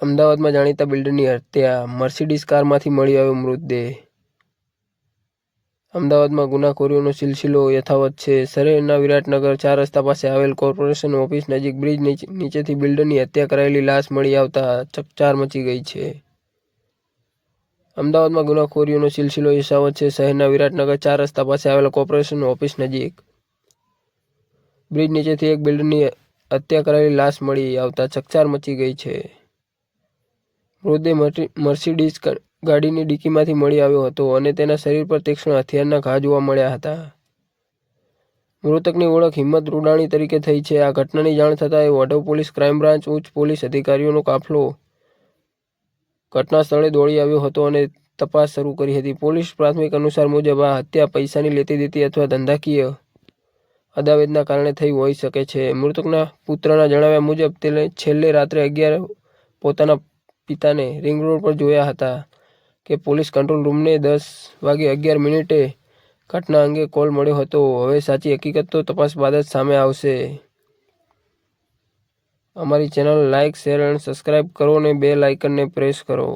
અમદાવાદમાં જાણીતા બિલ્ડરની હત્યા. મર્સિડીઝ કારમાંથી મળી આવ્યો મૃતદેહ. અમદાવાદમાં ગુનાખોરીઓનો સિલસિલો યથાવત છે. શહેરના વિરાટનગર ચાર રસ્તા પાસે આવેલ કોર્પોરેશન ઓફિસ નજીક બ્રિજ નીચેથી બિલ્ડરની હત્યા કરાયેલી લાશ મળી આવતા ચકચાર મચી ગઈ છે. અમદાવાદમાં ગુનાખોરીઓનો સિલસિલો યથાવત છે. શહેરના વિરાટનગર ચાર રસ્તા પાસે આવેલ કોર્પોરેશન ઓફિસ નજીક બ્રિજ નીચેથી એક બિલ્ડરની હત્યા કરાયેલી લાશ મળી આવતા ચકચાર મચી ગઈ છે. મૃતદેહ મર્સિડીઝ ગાડીની ડિક્કીમાંથી મળી આવ્યો હતો અને તેના શરીર પર તીક્ષ્ણ હથિયારના ઘા જોવા મળ્યા હતા. મૃતકની ઓળખ હિંમત રૂડાણી તરીકે થઈ છે. આ ઘટનાની જાણ થતાં એ વઢવ પોલીસ ક્રાઇમ બ્રાન્ચ ઉચ્ચ પોલીસ અધિકારીઓનો કાફલો ઘટના સ્થળે દોડી આવ્યો હતો અને તપાસ શરૂ કરી હતી. પોલીસ પ્રાથમિક અનુસાર મુજબ આ હત્યા પૈસાની લેતી દેતી અથવા ધંધાકીય અદાવેદના કારણે થઈ હોઈ શકે છે. મૃતકના પુત્રના જણાવ્યા મુજબ તેને છેલ્લે રાત્રે અગિયાર પોતાના પિતાને રિંગ રોડ પર જોયા હતા કે પોલીસ કંટ્રોલ રૂમને દસ વાગે અગિયાર મિનિટે ઘટના અંગે કોલ મળ્યો હતો. હવે સાચી હકીકત તો તપાસ બાદ જ સામે આવશે. અમારી ચેનલ લાઇક શેર અને સબસ્ક્રાઇબ કરો અને બે લાઇકનને પ્રેસ કરો.